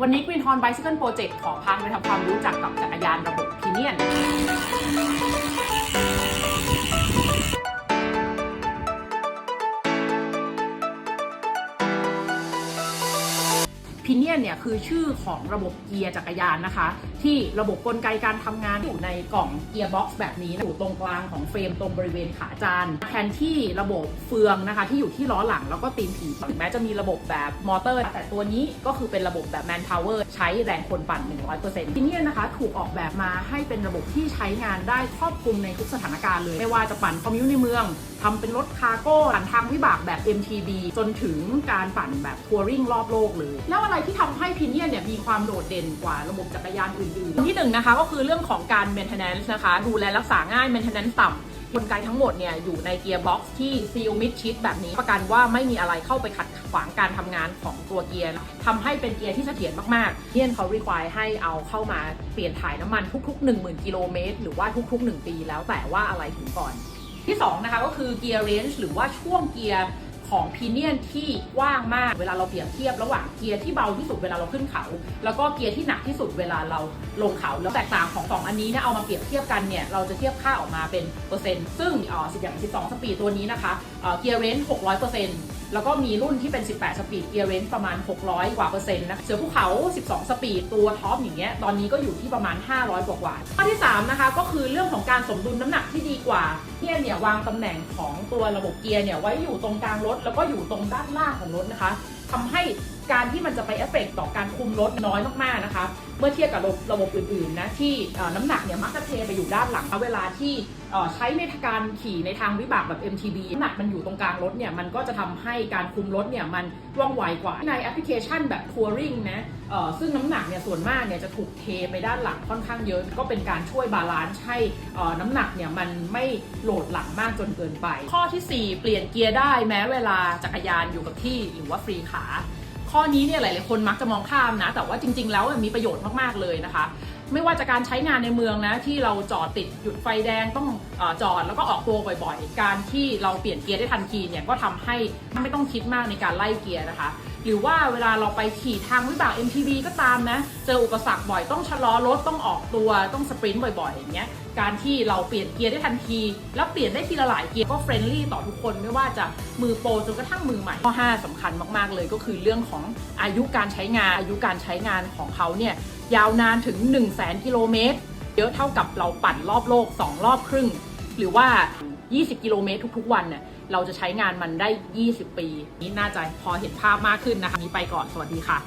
วันนี้ Green Horn Bicycle Project ขอพาไปทำความรู้จักกับจักรยานระบบพีเนียน พีเนียนเนี่ยคือชื่อของระบบเกียร์จักรยานนะคะ ที่ระบบกลไกการทำงานอยู่ในกล่องเกียร์บ็อกซ์แบบนี้อยู่ตรงกลางของเฟรมตรงบริเวณขาจานแทนที่ระบบเฟืองนะคะ ที่อยู่ที่ล้อหลังแล้วก็ตีนผีถึงแม้จะมีระบบแบบมอเตอร์ แต่ตัวนี้ก็คือเป็นระบบแบบแมนพาวเวอร์ใช้แรงคนปั่น 100%พีเนียนนะคะถูกออกแบบมาให้เป็นระบบที่ใช้งานได้ครอบคลุมในทุกสถานการณ์เลยไม่ว่าจะปั่นคอมมิวในเมืองทำเป็นรถคาร์โก้ปั่นทางวิบากแบบ MTB จนถึงการปั่นแบบทัวริงรอบโลกเลยแล้วอะไรที่ทำให้พีเนียนเนี่ยมีความโดดเด่นกว่าระบบจักรยานอื่นๆ ที่หนึ่งนะคะก็คือเรื่องของการ maintenance นะคะ ดูแลรักษาง่าย maintenance ต่ำกลไกทั้งหมดเนี่ยอยู่ในเกียร์บ็อกซ์ที่ซีลมิดชิดแบบนี้ประกันว่าไม่มีอะไรเข้าไปขัดขวางการทำงานของตัวเกียร์ทำให้เป็นเกียร์ที่เสถียรมากๆเนียนเขา require ให้เอาเข้ามาเปลี่ยนถ่ายน้ำมันทุก ๆ 10,000 กิโลเมตรหรือว่าทุก ๆ 1 ปีแล้วแต่ว่าอะไรถึงก่อน ที่2นะคะก็คือเกียร์เรนจ์หรือว่าช่วงเกียร์ ของพีเนียนที่กว้างมาก เวลาเราเปรียบเทียบระหว่างเกียร์ที่เบาที่สุดเวลาเราขึ้นเขา แล้วก็เกียร์ที่หนักที่สุดเวลาเราลงเขาแล้วแตกต่างของสองอันนี้เนี่ยเอามาเปรียบเทียบกันเนี่ยเราจะเทียบค่าออกมาเป็นเปอร์เซ็นต์ซึ่งเอ่อ10อย่าง12สปีดตัวนี้นะคะเกียร์เรนจ์หกร้อยเปอร์เซ็นต์ แล้วก็มีรุ่นที่เป็น 18 สปีดเกียร์เรนจ์ประมาณ 600 กว่าเปอร์เซ็นต์นะ เสือภูเขา 12 สปีดตัวท็อปอย่างเงี้ย ตอนนี้ก็อยู่ที่ประมาณ 500 กว่ากว่าข้อที่ 3 นะคะ ก็คือเรื่องของการสมดุลน้ำหนักที่ดีกว่าเกียร์เนี่ยวางตำแหน่งของตัวระบบเกียร์เนี่ยไว้อยู่ตรงกลางรถ แล้วก็อยู่ตรงด้านล่างของรถนะคะทำให้การที่มันจะไปเอฟเฟกต์ต่อการคุมรถน้อยมากๆนะคะ เมื่อเทียบกับระบบอื่นๆนะที่น้ำหนักเนี่ยมักจะเทไปอยู่ด้านหลังเวลาที่ใช้ในการขี่ในทางวิบากแบบ MTB น้ำหนักมันอยู่ตรงกลางรถเนี่ยมันก็จะทำให้การคุมรถเนี่ยมันว่องไวกว่าในแอปพลิเคชันแบบ Touring นะซึ่งน้ำหนักเนี่ยส่วนมากเนี่ยจะถูกเทไปด้านหลังค่อนข้างเยอะ ก็เป็นการช่วยบาลานซ์ให้น้ำหนักเนี่ยมันไม่โหลดหลังมากจนเกินไป ข้อทีสี่ 4 เปลี่ยนเกียร์ได้แม้เวลาจักรยานอยู่กับที่หรือว่าฟรีขาข้อนี้เนี่ยหลาย ๆ คนมักจะมองข้ามนะ แต่ว่าจริง ๆ แล้วมันมีประโยชน์มาก ๆ เลยนะคะ ไม่ว่าจะการใช้งานในเมืองนะที่เราจอดติดหยุดไฟแดงต้องอจอดแล้วก็ออกตัวบ่อยๆ การที่เราเปลี่ยนเกียร์ได้ทันทีเนี่ยก็ทำให้ไม่ต้องคิดมากในการไล่เกียร์นะคะ หรือว่าเวลาเราไปขี่ทางวิบาก MTB ก็ตามนะเจออุปสรรคบ่อยต้องชะลอรถต้องออกตัวต้องสปรินต์บ่อยๆอย่างเงี้ยการที่เราเปลี่ยนเกียร์ได้ทันที แล้วเปลี่ยนได้ทีละหลายเกียร์ก็เฟรนลี่ต่อทุกคนไม่ว่าจะมือโปรจนกระทั่งมือใหม่ข้อ5สำคัญมากๆเลยก็คือเรื่องของอายุการใช้งานอายุการใช้งานของเขาเนี่ย ยาวนานถึง 1 0 0 0 0แกิโลเมตร เยอะเท่ากับเราปั่นรอบโลก 2 รอบครึ่ง หรือว่า 20 กิโลเมตรทุกๆ วันเนี่ยเราจะใช้งานมันได้ 20 ปี นี้น่าจะพอเห็นภาพมากขึ้นนะคะนี้ไปก่อนสวัสดีค่ะ